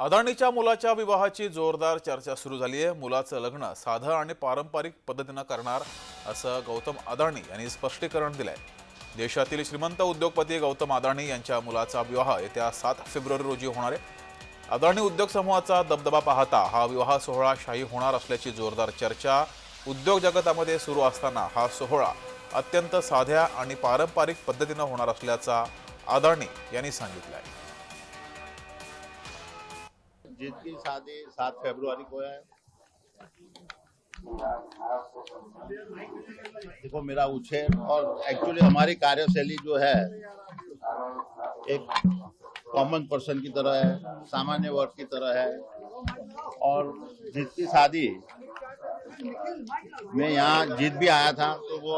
अदाणीच्या मुलाच्या विवाहाची जोरदार चर्चा सुरू झाली आहे मुलाचं लग्न साधं आणि पारंपरिक पद्धतीनं करणार असं गौतम अदाणी यांनी स्पष्टीकरण दिलंय. देशातील श्रीमंत उद्योगपती गौतम अदाणी यांच्या मुलाचा विवाह येत्या सात फेब्रुवारी रोजी होणार आहे. अदाणी उद्योग समूहाचा दबदबा पाहता हा विवाह सोहळा शाही होणार असल्याची जोरदार चर्चा उद्योग जगतामध्ये सुरू असताना हा सोहळा अत्यंत साध्या आणि पारंपरिक पद्धतीनं होणार असल्याचा अदाणी यांनी सांगितलं आहे जिसकी शादी सात फरवरी को है। देखो, मेरा उछेर और एक्चुअली हमारी कार्यशैली जो है, एक कॉमन पर्सन की तरह है, सामान्य वर्ग की तरह है। और जिसकी शादी मैं यहाँ जीत भी आया था तो वो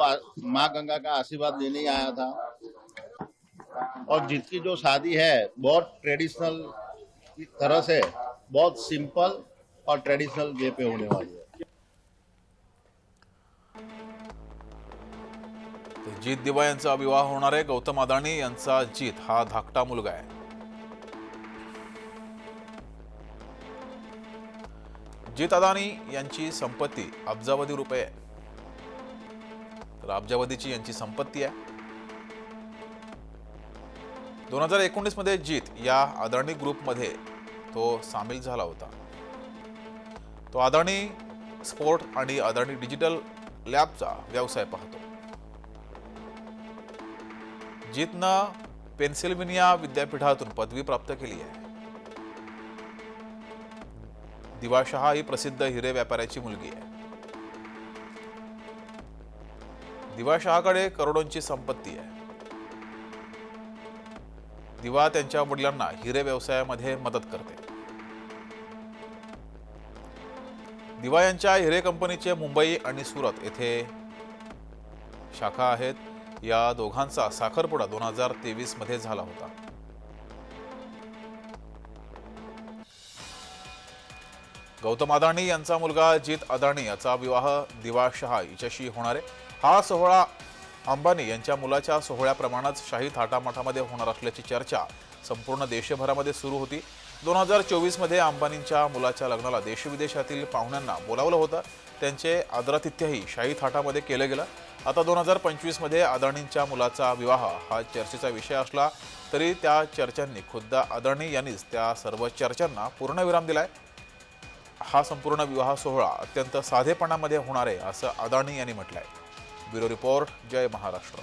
माँ गंगा का आशीर्वाद लेने ही आया था। और जिसकी जो शादी है, बहुत ट्रेडिशनल तरह से बहुत सिंपल और ट्रेडिशनल वे पे होने वाली है। जीत दिवा यांचा विवाह होणार आहे. गौतम अदाणी यांचा जीत हा धाकटा मुलगा आहे. जीत अदानी यांची संपत्ती अब्जावधी रुपये आहे. तर अब्जावधीची यांची संपत्ती आहे. दोन हजार एकोणीसमध्ये जीत या अदाणी ग्रुपमध्ये तो सामील झाला होता. तो अदाणी स्पोर्ट आणि अदाणी डिजिटल लॅबचा व्यवसाय पाहतो. जीतनं पेन्सिल्व्हेनिया विद्यापीठातून पदवी प्राप्त केली आहे दिवा शहा ही प्रसिद्ध हिरे व्यापाऱ्याची मुलगी आहे. दिवा शहाकडे करोडोंची संपत्ती आहे. दिवा त्यांच्या वडिलांना हिरे व्यवसायामध्ये मदत करते. दिवा यांच्या हिरे कंपनीचे मुंबई आणि सुरत येथे शाखा आहेत. या दोघांचा साखरपुडा दोन हजार तेवीसमध्ये झाला होता. गौतम अदाणी यांचा मुलगा जीत अदाणी याचा विवाह दिवा शहा हिच्याशी होणार आहे. हा सोहळा अंबानी यांच्या मुलाच्या सोहळ्याप्रमाणेच शाही थाटामाटामध्ये होणार असल्याची चर्चा संपूर्ण देशभरामध्ये सुरू होती. दोन हजार चोवीसमध्ये अंबानींच्या मुलाच्या लग्नाला देशविदेशातील पाहुण्यांना बोलावलं होतं. त्यांचे आदरातिथ्यही शाही थाटामध्ये केलं गेलं. आता दोन हजार पंचवीसमध्ये अदाणींच्या मुलाचा विवाह हा चर्चेचा विषय असला तरी त्या चर्चांनी खुद्द अदाणी यांनीच त्या सर्व चर्चांना पूर्णविराम दिलाय. हा संपूर्ण विवाह सोहळा अत्यंत साधेपणामध्ये होणार आहे असं अदाणी यांनी म्हटलं आहे ब्युरो रिपोर्ट जय महाराष्ट्र